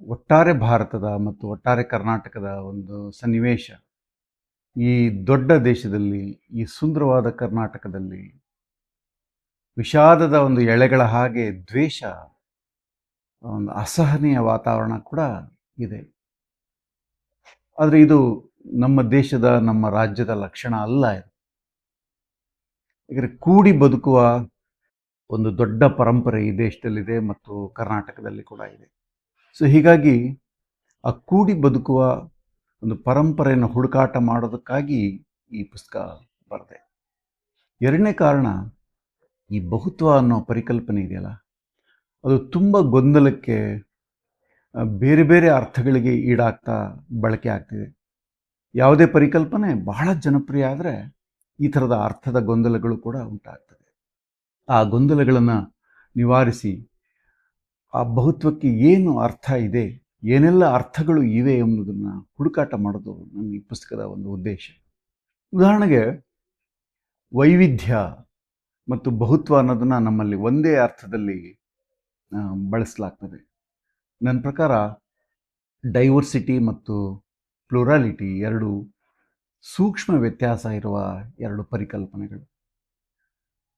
ಒಟ್ಟಾರೆ ಭಾರತದ ಮತ್ತು ಒಟ್ಟಾರೆ ಕರ್ನಾಟಕದ ಒಂದು ಸನ್ನಿವೇಶ. ಈ ದೊಡ್ಡ ದೇಶದಲ್ಲಿ, ಈ ಸುಂದರವಾದ ಕರ್ನಾಟಕದಲ್ಲಿ ವಿಷಾದದ ಒಂದು ಎಳೆಗಳ ಹಾಗೆ ದ್ವೇಷ, ಒಂದು ಅಸಹನೀಯ ವಾತಾವರಣ ಕೂಡ ಇದೆ. ಆದರೆ ಇದು ನಮ್ಮ ದೇಶದ, ನಮ್ಮ ರಾಜ್ಯದ ಲಕ್ಷಣ ಅಲ್ಲ ಇದು. ಯಾಕಂದರೆ ಕೂಡಿ ಬದುಕುವ ಒಂದು ದೊಡ್ಡ ಪರಂಪರೆ ಈ ದೇಶದಲ್ಲಿದೆ ಮತ್ತು ಕರ್ನಾಟಕದಲ್ಲಿ ಕೂಡ ಇದೆ. ಸೊ ಹೀಗಾಗಿ ಆ ಕೂಡಿ ಬದುಕುವ ಒಂದು ಪರಂಪರೆಯನ್ನು ಹುಡುಕಾಟ ಮಾಡೋದಕ್ಕಾಗಿ ಈ ಪುಸ್ತಕ ಬರದೆ. ಎರಡನೇ ಕಾರಣ, ಈ ಬಹುತ್ವ ಅನ್ನೋ ಪರಿಕಲ್ಪನೆ ಇದೆಯಲ್ಲ, ಅದು ತುಂಬ ಗೊಂದಲಕ್ಕೆ ಬೇರೆ ಬೇರೆ ಅರ್ಥಗಳಿಗೆ ಈಡಾಗ್ತಾ ಬಳಕೆ ಆಗ್ತಿದೆ. ಯಾವುದೇ ಪರಿಕಲ್ಪನೆ ಬಹಳ ಜನಪ್ರಿಯ ಆದರೆ ಈ ಥರದ ಅರ್ಥದ ಗೊಂದಲಗಳು ಕೂಡ ಉಂಟಾಗ್ತದೆ. ಆ ಗೊಂದಲಗಳನ್ನು ನಿವಾರಿಸಿ ಆ ಬಹುತ್ವಕ್ಕೆ ಏನು ಅರ್ಥ ಇದೆ, ಏನೆಲ್ಲ ಅರ್ಥಗಳು ಇವೆ ಎಂಬುದನ್ನು ಹುಡುಕಾಟ ಮಾಡೋದು ನನ್ನ ಈ ಪುಸ್ತಕದ ಒಂದು ಉದ್ದೇಶ. ಉದಾಹರಣೆಗೆ, ವೈವಿಧ್ಯ ಮತ್ತು ಬಹುತ್ವ ಅನ್ನೋದನ್ನು ನಮ್ಮಲ್ಲಿ ಒಂದೇ ಅರ್ಥದಲ್ಲಿ ಬಳಸಲಾಗ್ತದೆ. ನನ್ನ ಪ್ರಕಾರ ಡೈವರ್ಸಿಟಿ ಮತ್ತು ಪ್ಲೂರಾಲಿಟಿ ಎರಡು ಸೂಕ್ಷ್ಮ ವ್ಯತ್ಯಾಸ ಇರುವ ಎರಡು ಪರಿಕಲ್ಪನೆಗಳು.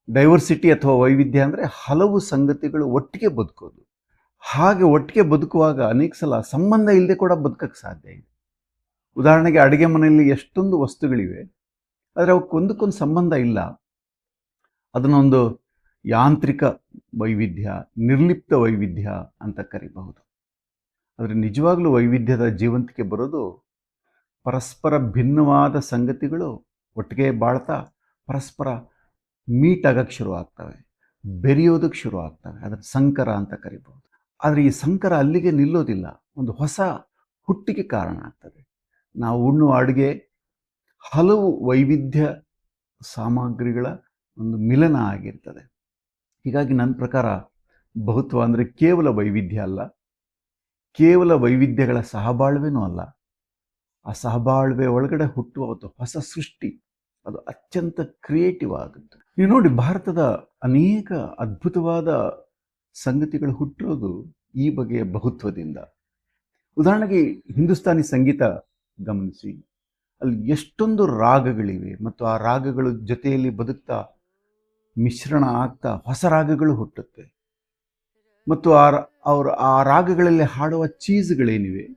ಡೈವರ್ಸಿಟಿ ಅಥವಾ ವೈವಿಧ್ಯ ಅಂದರೆ ಹಲವು ಸಂಗತಿಗಳು ಒಟ್ಟಿಗೆ ಬದುಕೋದು. ಹಾಗೆ ಒಟ್ಟಿಗೆ ಬದುಕುವಾಗ ಅನೇಕ ಸಲ ಸಂಬಂಧ ಇಲ್ಲದೆ ಕೂಡ ಬದುಕಕ್ಕೆ ಸಾಧ್ಯ ಇದೆ. ಉದಾಹರಣೆಗೆ ಅಡುಗೆ ಮನೆಯಲ್ಲಿ ಎಷ್ಟೊಂದು ವಸ್ತುಗಳಿವೆ, ಆದರೆ ಅವಕ್ಕೊಂದಕ್ಕೊಂದು ಸಂಬಂಧ ಇಲ್ಲ. ಅದನ್ನೊಂದು ಯಾಂತ್ರಿಕ ವೈವಿಧ್ಯ, ನಿರ್ಲಿಪ್ತ ವೈವಿಧ್ಯ ಅಂತ ಕರಿಬಹುದು. ಆದರೆ ನಿಜವಾಗಲೂ ವೈವಿಧ್ಯದ ಜೀವಂತಿಕೆ ಬರೋದು ಪರಸ್ಪರ ಭಿನ್ನವಾದ ಸಂಗತಿಗಳು ಒಟ್ಟಿಗೆ ಬಾಳ್ತಾ ಪರಸ್ಪರ ಮೀಟ್ ಆಗೋಕ್ಕೆ ಶುರು ಆಗ್ತವೆ, ಬೆರೆಯೋದಕ್ಕೆ ಶುರು ಆಗ್ತವೆ. ಅದನ್ನು ಸಂಕರ ಅಂತ ಕರಿಬಹುದು. ಆದರೆ ಈ ಸಂಕರ ಅಲ್ಲಿಗೆ ನಿಲ್ಲೋದಿಲ್ಲ. ಒಂದು ಹೊಸ ಹುಟ್ಟಿಗೆ ಕಾರಣ ಆಗ್ತದೆ. ನಾವು ಉಣ್ಣುವ ಅಡುಗೆ ಹಲವು ವೈವಿಧ್ಯ ಸಾಮಗ್ರಿಗಳ ಒಂದು ಮಿಲನ ಆಗಿರ್ತದೆ. ಹೀಗಾಗಿ ನನ್ನ ಪ್ರಕಾರ ಬಹುತ್ವ ಅಂದರೆ ಕೇವಲ ವೈವಿಧ್ಯ ಅಲ್ಲ. ಕೇವಲ ವೈವಿಧ್ಯಗಳ ಸಹಬಾಳ್ವೆನೂ ಅಲ್ಲ. ಆ ಸಹಬಾಳ್ವೆ ಒಳಗಡೆ ಹುಟ್ಟುವ ಒಂದು ಹೊಸ ಸೃಷ್ಟಿ, ಅದು ಅತ್ಯಂತ ಕ್ರಿಯೇಟಿವ್ ಆಗುತ್ತೆ. ನೀವು ನೋಡಿ ಭಾರತದ ಅನೇಕ ಅದ್ಭುತವಾದ ಸಂಗತಿಗಳು ಹುಟ್ಟಿರೋದು ಈ ಬಗೆಯ ಬಹುತ್ವದಿಂದ. ಉದಾಹರಣೆಗೆ ಹಿಂದೂಸ್ತಾನಿ ಸಂಗೀತ ಗಮನಿಸಿ. ಅಲ್ಲಿ ಎಷ್ಟೊಂದು ರಾಗಗಳಿವೆ ಮತ್ತು ಆ ರಾಗಗಳ ಜೊತೆಯಲ್ಲಿ ಬದುಕ್ತಾ, ಮಿಶ್ರಣ ಆಗ್ತಾ ಹೊಸ ರಾಗಗಳು ಹುಟ್ಟುತ್ತೆ. ಮತ್ತು ಆ ಅವರು ಆ ರಾಗಗಳಲ್ಲಿ ಹಾಡುವ ಚೀಸ್ಗಳೇನಿವೆ,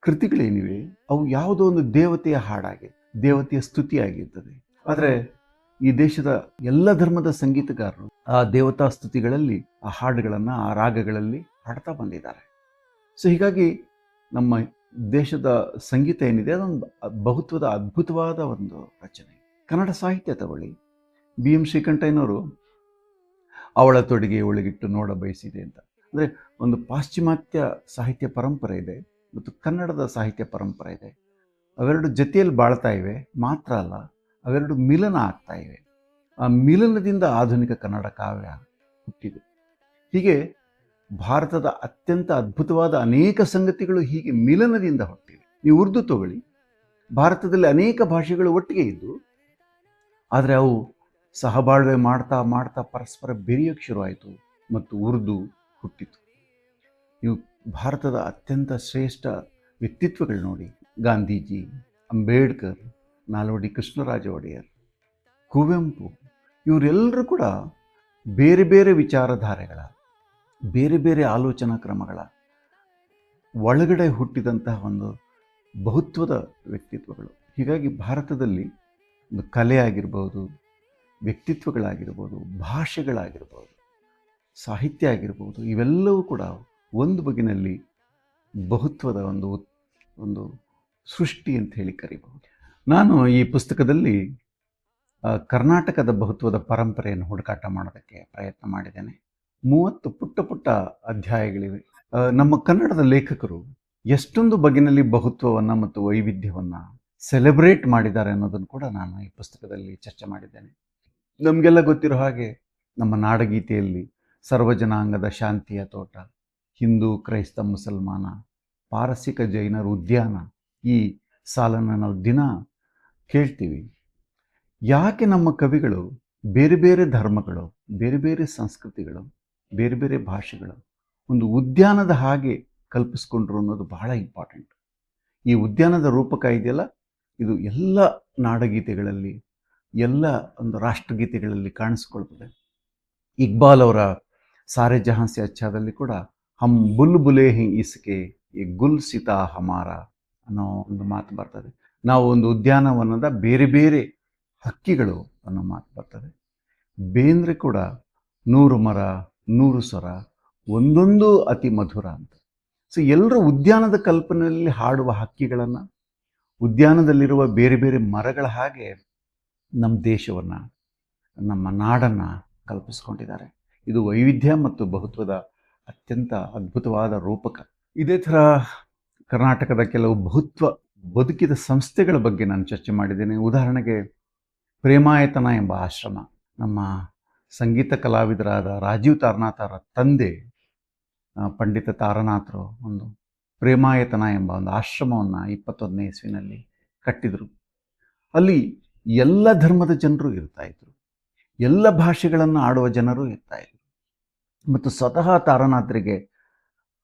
ಕೃತಿಗಳೇನಿವೆ, ಅವು ಯಾವುದೋ ಒಂದು ದೇವತೆಯ ಹಾಡಾಗಿದೆ ದೇವತೆಯ ಸ್ತುತಿಯಾಗಿರ್ತದೆ. ಆದರೆ ಈ ದೇಶದ ಎಲ್ಲ ಧರ್ಮದ ಸಂಗೀತಗಾರರು ಆ ದೇವತಾ ಸ್ತುತಿಗಳಲ್ಲಿ, ಆ ಹಾಡುಗಳನ್ನು, ಆ ರಾಗಗಳಲ್ಲಿ ಹಾಡ್ತಾ ಬಂದಿದ್ದಾರೆ. ಸೊ ಹೀಗಾಗಿ ನಮ್ಮ ದೇಶದ ಸಂಗೀತ ಏನಿದೆ, ಅದೊಂದು ಬಹುತ್ವದ, ಅದ್ಭುತವಾದ ಒಂದು ರಚನೆ. ಕನ್ನಡ ಸಾಹಿತ್ಯ ತಗೊಳ್ಳಿ. ಬಿ. ಎಂ. ಶ್ರೀಕಂಠಯ್ಯನವರು ಅವಳ ತೊಡಿಗೆ ಒಳಗಿಟ್ಟು ನೋಡ ಬಯಸಿದೆ ಅಂತ. ಅಂದರೆ ಒಂದು ಪಾಶ್ಚಿಮಾತ್ಯ ಸಾಹಿತ್ಯ ಪರಂಪರೆ ಇದೆ ಮತ್ತು ಕನ್ನಡದ ಸಾಹಿತ್ಯ ಪರಂಪರೆ ಇದೆ. ಅವೆರಡು ಜೊತೆಯಲ್ಲಿ ಬಾಳ್ತಾ ಇವೆ, ಮಾತ್ರ ಅಲ್ಲ ಅವೆರಡು ಮಿಲನ ಆಗ್ತಾ ಇವೆ. ಆ ಮಿಲನದಿಂದ ಆಧುನಿಕ ಕನ್ನಡ ಕಾವ್ಯ ಹುಟ್ಟಿದೆ. ಹೀಗೆ ಭಾರತದ ಅತ್ಯಂತ ಅದ್ಭುತವಾದ ಅನೇಕ ಸಂಗತಿಗಳು ಹೀಗೆ ಮಿಲನದಿಂದ ಹುಟ್ಟಿವೆ. ನೀವು ಉರ್ದು ತಗೊಳ್ಳಿ. ಭಾರತದಲ್ಲಿ ಅನೇಕ ಭಾಷೆಗಳು ಒಟ್ಟಿಗೆ ಇದ್ದು, ಆದರೆ ಅವು ಸಹಬಾಳ್ವೆ ಮಾಡ್ತಾ ಮಾಡ್ತಾ ಪರಸ್ಪರ ಬೆರೆಯೋಕ್ಕೆ ಶುರುವಾಯಿತು ಮತ್ತು ಉರ್ದು ಹುಟ್ಟಿತು. ನೀವು ಭಾರತದ ಅತ್ಯಂತ ಶ್ರೇಷ್ಠ ವ್ಯಕ್ತಿತ್ವಗಳು ನೋಡಿ. ಗಾಂಧೀಜಿ, ಅಂಬೇಡ್ಕರ್ ನಾಲ್ವಡಿ ಕೃಷ್ಣರಾಜ ಒಡೆಯರ್ ಕುವೆಂಪು ಇವರೆಲ್ಲರೂ ಕೂಡ ಬೇರೆ ಬೇರೆ ವಿಚಾರಧಾರೆಗಳ, ಬೇರೆ ಬೇರೆ ಆಲೋಚನಾ ಕ್ರಮಗಳ ಒಳಗಡೆ ಹುಟ್ಟಿದಂತಹ ಒಂದು ಬಹುತ್ವದ ವ್ಯಕ್ತಿತ್ವಗಳು. ಹೀಗಾಗಿ ಭಾರತದಲ್ಲಿ ಒಂದು ಕಲೆ ಆಗಿರ್ಬೋದು ವ್ಯಕ್ತಿತ್ವಗಳಾಗಿರ್ಬೋದು, ಭಾಷೆಗಳಾಗಿರ್ಬೋದು, ಸಾಹಿತ್ಯ ಆಗಿರ್ಬೋದು, ಇವೆಲ್ಲವೂ ಕೂಡ ಒಂದು ಬಗೆಯಲ್ಲಿ ಬಹುತ್ವದ ಒಂದು ಒಂದು ಸೃಷ್ಟಿ ಅಂತ ಹೇಳಿ ಕರಿಬಹುದು. ನಾನು ಈ ಪುಸ್ತಕದಲ್ಲಿ ಕರ್ನಾಟಕದ ಬಹುತ್ವದ ಪರಂಪರೆಯನ್ನು ಹುಡುಕಾಟ ಮಾಡೋದಕ್ಕೆ ಪ್ರಯತ್ನ ಮಾಡಿದ್ದೇನೆ. ಮೂವತ್ತು ಪುಟ್ಟ ಪುಟ್ಟ ಅಧ್ಯಾಯಗಳಿವೆ. ನಮ್ಮ ಕನ್ನಡದ ಲೇಖಕರು ಎಷ್ಟೊಂದು ಬಗೆಯಲ್ಲಿ ಬಹುತ್ವವನ್ನು ಮತ್ತು ವೈವಿಧ್ಯವನ್ನು ಸೆಲೆಬ್ರೇಟ್ ಮಾಡಿದ್ದಾರೆ ಅನ್ನೋದನ್ನು ಕೂಡ ನಾನು ಈ ಪುಸ್ತಕದಲ್ಲಿ ಚರ್ಚೆ ಮಾಡಿದ್ದೇನೆ. ನಮಗೆಲ್ಲ ಗೊತ್ತಿರೋ ಹಾಗೆ ನಮ್ಮ ನಾಡಗೀತೆಯಲ್ಲಿ ಸರ್ವಜನಾಂಗದ ಶಾಂತಿಯ ತೋಟ, ಹಿಂದೂ, ಕ್ರೈಸ್ತ, ಮುಸಲ್ಮಾನ, ಪಾರಸಿಕ ಜೈನರ ಉದ್ಯಾನ ಈ ಸಾಲನ್ನು ನಾವು ದಿನ ಕೇಳ್ತೀವಿ. ಯಾಕೆ ನಮ್ಮ ಕವಿಗಳು ಬೇರೆ ಬೇರೆ ಧರ್ಮಗಳು, ಬೇರೆ ಬೇರೆ ಸಂಸ್ಕೃತಿಗಳು, ಬೇರೆ ಬೇರೆ ಭಾಷೆಗಳು ಒಂದು ಉದ್ಯಾನದ ಹಾಗೆ ಕಲ್ಪಿಸ್ಕೊಂಡ್ರು ಅನ್ನೋದು ಬಹಳ ಇಂಪಾರ್ಟೆಂಟ್ ಈ ಉದ್ಯಾನದ ರೂಪಕ ಇದೆಯಲ್ಲ ಇದು ಎಲ್ಲ ನಾಡಗೀತೆಗಳಲ್ಲಿ, ಎಲ್ಲ ಒಂದು ರಾಷ್ಟ್ರಗೀತೆಗಳಲ್ಲಿ ಕಾಣಿಸ್ಕೊಳ್ತದೆ. ಇಕ್ಬಾಲ್ ಅವರ ಸಾರೆ ಜಹಾನ್ ಸೆ ಅಚ್ಚಾದಲ್ಲಿ ಕೂಡ, ಹಮ್ ಬುಲ್ ಬುಲೆ ಹಿ ಇಸ್ಕೆ ಈ ಗುಲ್ ಸಿತಾ ಹಮಾರ ಅನ್ನೋ ಒಂದು ಮಾತು ಬರ್ತದೆ. ನಾವು ಒಂದು ಉದ್ಯಾನವನದ ಬೇರೆ ಬೇರೆ ಹಕ್ಕಿಗಳು ಅನ್ನೋ ಮಾತು ಬರ್ತದೆ. ಬೇಂದ್ರೆ ಕೂಡ ನೂರು ಮರ, ನೂರು ಸ್ವರ ಒಂದೊಂದು ಅತಿ ಮಧುರ ಅಂತ. ಸೊ ಎಲ್ಲರೂ ಉದ್ಯಾನದ ಕಲ್ಪನೆಯಲ್ಲಿ ಹಾಡುವ ಹಕ್ಕಿಗಳನ್ನು, ಉದ್ಯಾನದಲ್ಲಿರುವ ಬೇರೆ ಬೇರೆ ಮರಗಳ ಹಾಗೆ ನಮ್ಮ ದೇಶವನ್ನು, ನಮ್ಮ ನಾಡನ್ನು ಕಲ್ಪಿಸ್ಕೊಂಡಿದ್ದಾರೆ. ಇದು ವೈವಿಧ್ಯ ಮತ್ತು ಬಹುತ್ವದ ಅತ್ಯಂತ ಅದ್ಭುತವಾದ ರೂಪಕ. ಇದೇ ಥರ ಕರ್ನಾಟಕದ ಕೆಲವು ಬಹುತ್ವ ಬದುಕಿದ ಸಂಸ್ಥೆಗಳ ಬಗ್ಗೆ ನಾನು ಚರ್ಚೆ ಮಾಡಿದ್ದೇನೆ. ಉದಾಹರಣೆಗೆ ಪ್ರೇಮಾಯತನ ಎಂಬ ಆಶ್ರಮ. ನಮ್ಮ ಸಂಗೀತ ಕಲಾವಿದರಾದ ರಾಜೀವ್ ತಾರನಾಥರ ತಂದೆ ಪಂಡಿತ ತಾರನಾಥರು ಒಂದು ಪ್ರೇಮಾಯತನ ಎಂಬ ಒಂದು ಆಶ್ರಮವನ್ನು ಇಪ್ಪತ್ತೊಂದನೇ ಇಸ್ವಿನಲ್ಲಿ ಕಟ್ಟಿದರು. ಅಲ್ಲಿ ಎಲ್ಲ ಧರ್ಮದ ಜನರು ಇರ್ತಾ ಇದ್ರು. ಎಲ್ಲ ಭಾಷೆಗಳನ್ನು ಆಡುವ ಜನರು ಇರ್ತಾ ಇದ್ರು. ಮತ್ತು ಸ್ವತಃ ತಾರನಾಥರಿಗೆ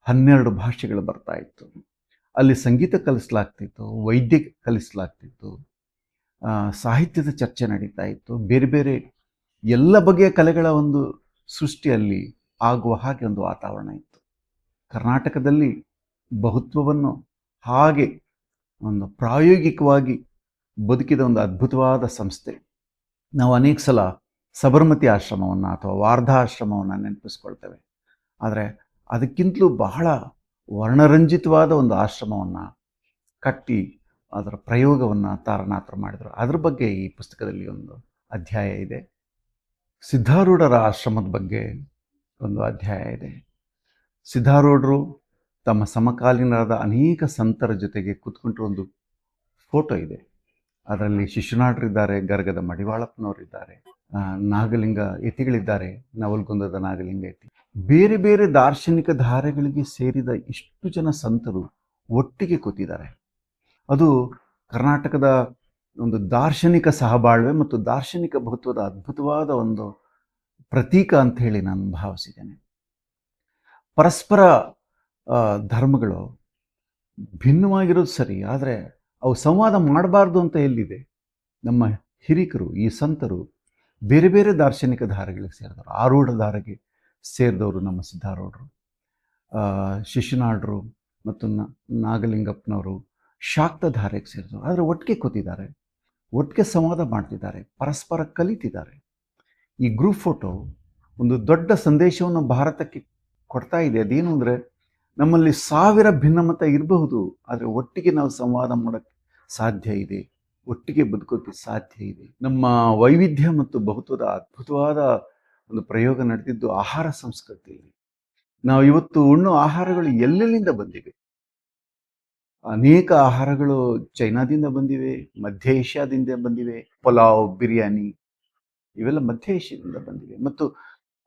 ಹನ್ನೆರಡು ಭಾಷೆಗಳು ಬರ್ತಾ ಇತ್ತು. ಅಲ್ಲಿ ಸಂಗೀತ ಕಲಿಸ್ಲಾಗ್ತಿತ್ತು, ವೈದ್ಯ ಕಲಿಸ್ಲಾಗ್ತಿತ್ತು ಸಾಹಿತ್ಯದ ಚರ್ಚೆ ನಡೀತಾ ಇತ್ತು. ಬೇರೆ ಬೇರೆ ಎಲ್ಲ ಬಗೆಯ ಕಲೆಗಳ ಒಂದು ಸೃಷ್ಟಿಯಲ್ಲಿ ಆಗುವ ಹಾಗೆ ಒಂದು ವಾತಾವರಣ ಇತ್ತು. ಕರ್ನಾಟಕದಲ್ಲಿ ಬಹುತ್ವವನ್ನು ಹಾಗೆ ಒಂದು ಪ್ರಾಯೋಗಿಕವಾಗಿ ಬದುಕಿದ ಒಂದು ಅದ್ಭುತವಾದ ಸಂಸ್ಥೆ. ನಾವು ಅನೇಕ ಸಲ ಸಬರಮತಿ ಆಶ್ರಮವನ್ನು ಅಥವಾ ವಾರ್ಧಾ ಆಶ್ರಮವನ್ನು ನೆನಪಿಸ್ಕೊಳ್ತೇವೆ. ಆದರೆ ಅದಕ್ಕಿಂತಲೂ ಬಹಳ ವರ್ಣರಂಜಿತವಾದ ಒಂದು ಆಶ್ರಮವನ್ನು ಕಟ್ಟಿ ಅದರ ಪ್ರಯೋಗವನ್ನು ತಾರನಾಥರು ಮಾಡಿದರು. ಅದ್ರ ಬಗ್ಗೆ ಈ ಪುಸ್ತಕದಲ್ಲಿ ಒಂದು ಅಧ್ಯಾಯ ಇದೆ. ಸಿದ್ಧಾರೂಢರ ಆಶ್ರಮದ ಬಗ್ಗೆ ಒಂದು ಅಧ್ಯಾಯ ಇದೆ. ಸಿದ್ಧಾರೂಢರು ತಮ್ಮ ಸಮಕಾಲೀನರಾದ ಅನೇಕ ಸಂತರ ಜೊತೆಗೆ ಕೂತ್ಕೊಂಡಿರೋ ಒಂದು ಫೋಟೋ ಇದೆ. ಅದರಲ್ಲಿ ಶಿಶುನಾಡ್ರಿದ್ದಾರೆ, ಗರ್ಗದ ಮಡಿವಾಳಪ್ಪನವರಿದ್ದಾರೆ ನಾಗಲಿಂಗ ಯತಿಗಳಿದ್ದಾರೆ, ನವಲ್ಗುಂದದ ನಾಗಲಿಂಗ ಯತಿ. ಬೇರೆ ಬೇರೆ ದಾರ್ಶನಿಕ ಧಾರೆಗಳಿಗೆ ಸೇರಿದ ಇಷ್ಟು ಜನ ಸಂತರು ಒಟ್ಟಿಗೆ ಕೂತಿದ್ದಾರೆ. ಅದು ಕರ್ನಾಟಕದ ಒಂದು ದಾರ್ಶನಿಕ ಸಹಬಾಳ್ವೆ ಮತ್ತು ದಾರ್ಶನಿಕ ಬಹುತ್ವದ ಅದ್ಭುತವಾದ ಒಂದು ಪ್ರತೀಕ ಅಂತ ಹೇಳಿ ನಾನು ಭಾವಿಸಿದ್ದೇನೆ. ಪರಸ್ಪರ ಧರ್ಮಗಳು ಭಿನ್ನವಾಗಿರೋದು ಸರಿ, ಆದರೆ ಅವು ಸಂವಾದ ಮಾಡಬಾರ್ದು ಅಂತ ಎಲ್ಲಿದೆ? ನಮ್ಮ ಹಿರಿಕರು, ಈ ಸಂತರು ಬೇರೆ ಬೇರೆ ದಾರ್ಶನಿಕ ಧಾರೆಗಳಿಗೆ ಸೇರಿದರು ಆರೂಢ ಧಾರೆಗೆ ಸೇರಿದವರು ನಮ್ಮ ಸಿದ್ಧಾರೂಢರು. ಶಿಶುನಾಡರು ಮತ್ತು ನಾಗಲಿಂಗಪ್ಪನವರು ಶಾಕ್ತಧಾರೆಗೆ ಸೇರಿದರು ಆದರೆ ಒಟ್ಟಿಗೆ ಕೂತಿದ್ದಾರೆ, ಒಟ್ಟಿಗೆ ಸಂವಾದ ಮಾಡ್ತಿದ್ದಾರೆ, ಪರಸ್ಪರ ಕಲಿತಿದ್ದಾರೆ. ಈ ಗ್ರೂಪ್ ಫೋಟೋ ಒಂದು ದೊಡ್ಡ ಸಂದೇಶವನ್ನು ಭಾರತಕ್ಕೆ ಕೊಡ್ತಾ ಇದೆ. ಅದೇನು ಅಂದರೆ ನಮ್ಮಲ್ಲಿ ಸಾವಿರ ಭಿನ್ನಮತ ಇರಬಹುದು, ಆದರೆ ಒಟ್ಟಿಗೆ ನಾವು ಸಂವಾದ ಮಾಡೋಕ್ಕೆ ಸಾಧ್ಯ ಇದೆ, ಒಟ್ಟಿಗೆ ಬದುಕೋಕ್ಕೆ ಸಾಧ್ಯ ಇದೆ. ನಮ್ಮ ವೈವಿಧ್ಯ ಮತ್ತು ಬಹುತ್ವದ ಅದ್ಭುತವಾದ ಒಂದು ಪ್ರಯೋಗ ನಡೆದಿದ್ದು ಆಹಾರ ಸಂಸ್ಕೃತಿಯಲ್ಲಿ. ನಾವು ಇವತ್ತು ಉಣ್ಣೋ ಆಹಾರಗಳು ಎಲ್ಲೆಲ್ಲಿಂದ ಬಂದಿವೆ? ಅನೇಕ ಆಹಾರಗಳು ಚೈನಾದಿಂದ ಬಂದಿವೆ, ಮಧ್ಯ ಏಷ್ಯಾದಿಂದ ಬಂದಿವೆ, ಪಲಾವ್, ಬಿರಿಯಾನಿ ಇವೆಲ್ಲ ಮಧ್ಯ ಏಷ್ಯಾದಿಂದ ಬಂದಿವೆ. ಮತ್ತು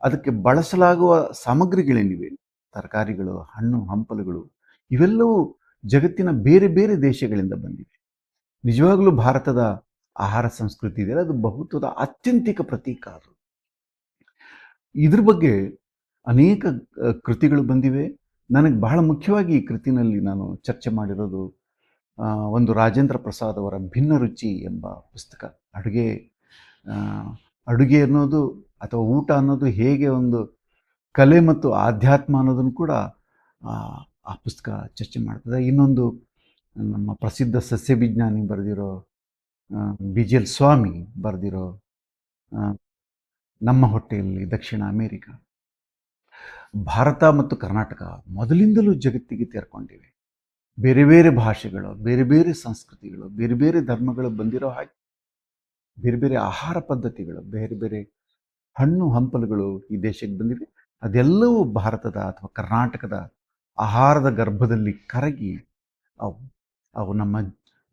ಅದಕ್ಕೆ ಬಳಸಲಾಗುವ ಸಾಮಗ್ರಿಗಳೇನಿವೆ? ತರಕಾರಿಗಳು, ಹಣ್ಣು, ಹಂಪಲುಗಳು ಇವೆಲ್ಲವೂ ಜಗತ್ತಿನ ಬೇರೆ ಬೇರೆ ದೇಶಗಳಿಂದ ಬಂದಿವೆ. ನಿಜವಾಗಲೂ ಭಾರತದ ಆಹಾರ ಸಂಸ್ಕೃತಿ ಇದೆಯಲ್ಲ, ಅದು ಬಹುತ್ವದ ಅತ್ಯಂತಿಕ ಪ್ರತೀಕ ಅದು ಇದ್ರ ಬಗ್ಗೆ ಅನೇಕ ಕೃತಿಗಳು ಬಂದಿವೆ. ನನಗೆ ಬಹಳ ಮುಖ್ಯವಾಗಿ ಈ ಕೃತಿನಲ್ಲಿ ನಾನು ಚರ್ಚೆ ಮಾಡಿರೋದು ಒಂದು ರಾಜೇಂದ್ರ ಪ್ರಸಾದ್ ಅವರ ಭಿನ್ನ ರುಚಿ ಎಂಬ ಪುಸ್ತಕ. ಅಡುಗೆ ಅಡುಗೆ ಅನ್ನೋದು ಅಥವಾ ಊಟ ಅನ್ನೋದು ಹೇಗೆ ಒಂದು ಕಲೆ ಮತ್ತು ಆಧ್ಯಾತ್ಮ ಅನ್ನೋದನ್ನು ಕೂಡ ಆ, ಪುಸ್ತಕ ಚರ್ಚೆ ಮಾಡ್ತದೆ. ಇನ್ನೊಂದು ನಮ್ಮ ಪ್ರಸಿದ್ಧ ಸಸ್ಯ ವಿಜ್ಞಾನಿ ಬರೆದಿರೋ ಬಿ ಜಿ ಎಲ್ ಸ್ವಾಮಿ ಬರೆದಿರೋ ನಮ್ಮ ಹೊಟ್ಟೆಯಲ್ಲಿ ದಕ್ಷಿಣ ಅಮೇರಿಕ, ಭಾರತ ಮತ್ತು ಕರ್ನಾಟಕ ಮೊದಲಿಂದಲೂ ಜಗತ್ತಿಗೆ ತೆರ್ಕೊಂಡಿವೆ. ಬೇರೆ ಬೇರೆ ಭಾಷೆಗಳು, ಬೇರೆ ಬೇರೆ ಸಂಸ್ಕೃತಿಗಳು, ಬೇರೆ ಬೇರೆ ಧರ್ಮಗಳು ಬಂದಿರೋ ಹಾಗೆ, ಬೇರೆ ಬೇರೆ ಆಹಾರ ಪದ್ಧತಿಗಳು, ಬೇರೆ ಬೇರೆ ಹಣ್ಣು ಹಂಪಲುಗಳು ಈ ದೇಶಕ್ಕೆ ಬಂದಿವೆ. ಅದೆಲ್ಲವೂ ಭಾರತದ ಅಥವಾ ಕರ್ನಾಟಕದ ಆಹಾರದ ಗರ್ಭದಲ್ಲಿ ಕರಗಿ ಅವು ಅವು ನಮ್ಮ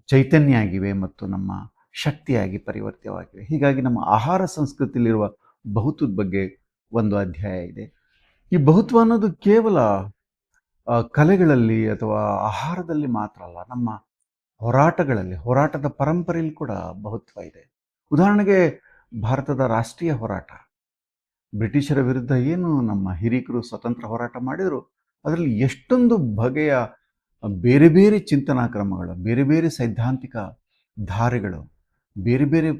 ಚೈತನ್ಯ ಆಗಿವೆ ಮತ್ತು ನಮ್ಮ ಶಕ್ತಿಯಾಗಿ ಪರಿವರ್ತಿತವಾಗಿವೆ. ಹೀಗಾಗಿ ನಮ್ಮ ಆಹಾರ ಸಂಸ್ಕೃತಿಯಲ್ಲಿರುವ ಬಹುತ್ವದ ಬಗ್ಗೆ ಒಂದು ಅಧ್ಯಾಯ ಇದೆ. ಈ ಬಹುತ್ವ ಅನ್ನೋದು ಕೇವಲ ಕಲೆಗಳಲ್ಲಿ ಅಥವಾ ಆಹಾರದಲ್ಲಿ ಮಾತ್ರ ಅಲ್ಲ, ನಮ್ಮ ಹೋರಾಟಗಳಲ್ಲಿ, ಹೋರಾಟದ ಪರಂಪರೆಯಲ್ಲಿ ಕೂಡ ಬಹುತ್ವ ಇದೆ. ಉದಾಹರಣೆಗೆ ಭಾರತದ ರಾಷ್ಟ್ರೀಯ ಹೋರಾಟ. ಬ್ರಿಟಿಷರ ವಿರುದ್ಧ ಏನು ನಮ್ಮ ಹಿರಿಕರು ಸ್ವತಂತ್ರ ಹೋರಾಟ ಮಾಡಿದರು? ಅದರಲ್ಲಿ ಎಷ್ಟೊಂದು ಬಗೆಯ, ಬೇರೆ ಬೇರೆ ಚಿಂತನಾ ಕ್ರಮಗಳು, ಬೇರೆ ಬೇರೆ ಸೈದ್ಧಾಂತಿಕ ಧಾರೆಗಳು, ಬೇರೆ ಬೇರೆ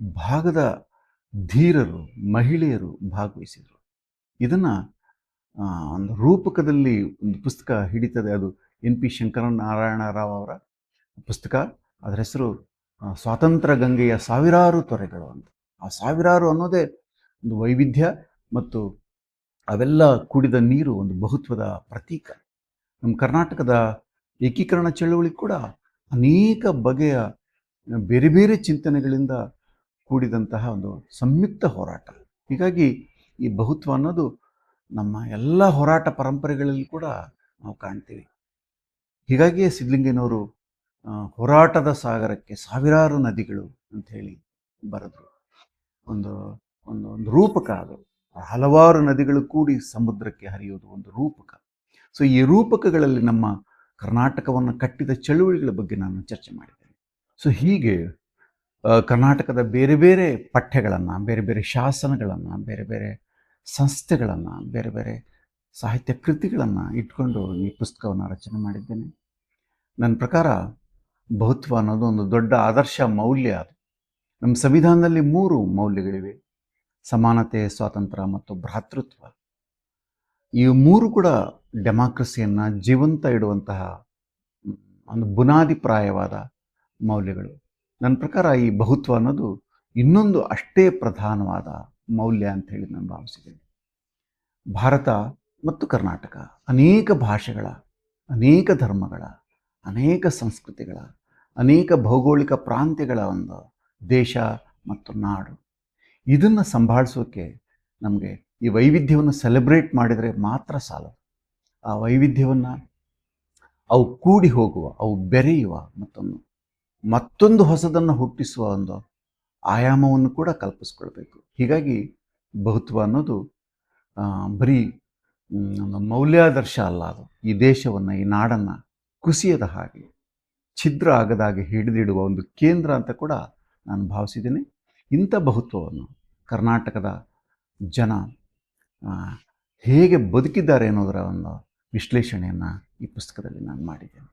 ಭಾಗದ ಧೀರರು, ಮಹಿಳೆಯರು ಭಾಗವಹಿಸಿದರು. ಇದನ್ನು ಒಂದು ರೂಪಕದಲ್ಲಿ ಒಂದು ಪುಸ್ತಕ ಹಿಡಿತದೆ. ಅದು ಎನ್ ಪಿ ಶಂಕರನಾರಾಯಣ ರಾವ್ ಅವರ ಪುಸ್ತಕ. ಅದರ ಹೆಸರು ಸ್ವಾತಂತ್ರ್ಯ ಗಂಗೆಯ ಸಾವಿರಾರು ತೊರೆಗಳು ಅಂತ. ಆ ಸಾವಿರಾರು ಅನ್ನೋದೇ ಒಂದು ವೈವಿಧ್ಯ ಮತ್ತು ಅವೆಲ್ಲ ಕುಡಿದ ನೀರು ಒಂದು ಬಹುತ್ವದ ಪ್ರತೀಕ. ನಮ್ಮ ಕರ್ನಾಟಕದ ಏಕೀಕರಣ ಚಳುವಳಿ ಕೂಡ ಅನೇಕ ಬಗೆಯ, ಬೇರೆ ಬೇರೆ ಚಿಂತನೆಗಳಿಂದ ಕೂಡಿದಂತಹ ಒಂದು ಸಂಯುಕ್ತ ಹೋರಾಟ. ಹೀಗಾಗಿ ಈ ಬಹುತ್ವ ಅನ್ನೋದು ನಮ್ಮ ಎಲ್ಲ ಹೋರಾಟ ಪರಂಪರೆಗಳಲ್ಲಿ ಕೂಡ ನಾವು ಕಾಣ್ತೀವಿ. ಹೀಗಾಗಿಯೇ ಸಿದ್ಧಲಿಂಗನವರು ಹೋರಾಟದ ಸಾಗರಕ್ಕೆ ಸಾವಿರಾರು ನದಿಗಳು ಅಂತ ಹೇಳಿ ಬರೆದ್ರು. ಒಂದು ಒಂದು ಒಂದು ರೂಪಕ ಅದು. ಹಲವಾರು ನದಿಗಳು ಕೂಡಿ ಸಮುದ್ರಕ್ಕೆ ಹರಿಯೋದು ಒಂದು ರೂಪಕ. ಸೊ ಈ ರೂಪಕಗಳಲ್ಲಿ ನಮ್ಮ ಕರ್ನಾಟಕವನ್ನು ಕಟ್ಟಿದ ಚಳುವಳಿಗಳ ಬಗ್ಗೆ ನಾನು ಚರ್ಚೆ ಮಾಡಿದ್ದೇನೆ. ಸೊ ಹೀಗೆ ಕರ್ನಾಟಕದ ಬೇರೆ ಬೇರೆ ಪಠ್ಯಗಳನ್ನು, ಬೇರೆ ಬೇರೆ ಶಾಸನಗಳನ್ನು, ಬೇರೆ ಬೇರೆ ಸಂಸ್ಥೆಗಳನ್ನು, ಬೇರೆ ಬೇರೆ ಸಾಹಿತ್ಯ ಕೃತಿಗಳನ್ನು ಇಟ್ಕೊಂಡು ಈ ಪುಸ್ತಕವನ್ನು ರಚನೆ ಮಾಡಿದ್ದೇನೆ. ನನ್ನ ಪ್ರಕಾರ ಬಹುತ್ವ ಅನ್ನೋದು ಒಂದು ದೊಡ್ಡ ಆದರ್ಶ ಮೌಲ್ಯ ಅದು. ನಮ್ಮ ಸಂವಿಧಾನದಲ್ಲಿ ಮೂರು ಮೌಲ್ಯಗಳಿವೆ. ಸಮಾನತೆ, ಸ್ವಾತಂತ್ರ್ಯ ಮತ್ತು ಭ್ರಾತೃತ್ವ. ಈ ಮೂರು ಕೂಡ ಡೆಮಾಕ್ರಸಿಯನ್ನು ಜೀವಂತ ಇಡುವಂತಹ ಒಂದು ಬುನಾದಿಪ್ರಾಯವಾದ ಮೌಲ್ಯಗಳು. ನನ್ನ ಪ್ರಕಾರ ಈ ಬಹುತ್ವ ಅನ್ನೋದು ಇನ್ನೊಂದು ಅಷ್ಟೇ ಪ್ರಧಾನವಾದ ಮೌಲ್ಯ ಅಂತ ಹೇಳಿ ನಾನು ಭಾವಿಸಿದ್ದೇನೆ. ಭಾರತ ಮತ್ತು ಕರ್ನಾಟಕ ಅನೇಕ ಭಾಷೆಗಳ, ಅನೇಕ ಧರ್ಮಗಳ, ಅನೇಕ ಸಂಸ್ಕೃತಿಗಳ, ಅನೇಕ ಭೌಗೋಳಿಕ ಪ್ರಾಂತ್ಯಗಳ ಒಂದು ದೇಶ ಮತ್ತು ನಾಡು. ಇದನ್ನು ಸಂಭಾಳಿಸೋಕ್ಕೆ ನಮಗೆ ಈ ವೈವಿಧ್ಯವನ್ನು ಸೆಲೆಬ್ರೇಟ್ ಮಾಡಿದರೆ ಮಾತ್ರ ಸಾಲ ಆ ವೈವಿಧ್ಯವನ್ನು ಅವು ಕೂಡಿ ಹೋಗುವ, ಅವು ಬೆರೆಯುವ ಮತ್ತೊಂದು ಮತ್ತೊಂದು ಹೊಸದನ್ನು ಹುಟ್ಟಿಸುವ ಒಂದು ಆಯಾಮವನ್ನು ಕೂಡ ಕಲ್ಪಿಸ್ಕೊಳ್ಬೇಕು. ಹೀಗಾಗಿ ಬಹುತ್ವ ಅನ್ನೋದು ಬರೀ ಒಂದು ಮೌಲ್ಯಾದರ್ಶ ಅಲ್ಲ ಅದು. ಈ ದೇಶವನ್ನು, ಈ ನಾಡನ್ನು ಕುಸಿಯದ ಹಾಗೆ, ಛಿದ್ರ ಆಗದಾಗೆ ಹಿಡಿದಿಡುವ ಒಂದು ಕೇಂದ್ರ ಅಂತ ಕೂಡ ನಾನು ಭಾವಿಸಿದ್ದೇನೆ. ಇಂಥ ಬಹುತ್ವವನ್ನು ಕರ್ನಾಟಕದ ಜನ ಹೇಗೆ ಬದುಕಿದ್ದಾರೆ ಅನ್ನೋದರ ಒಂದು ವಿಶ್ಲೇಷಣೆಯನ್ನು ಈ ಪುಸ್ತಕದಲ್ಲಿ ನಾನು ಮಾಡಿದ್ದೇನೆ.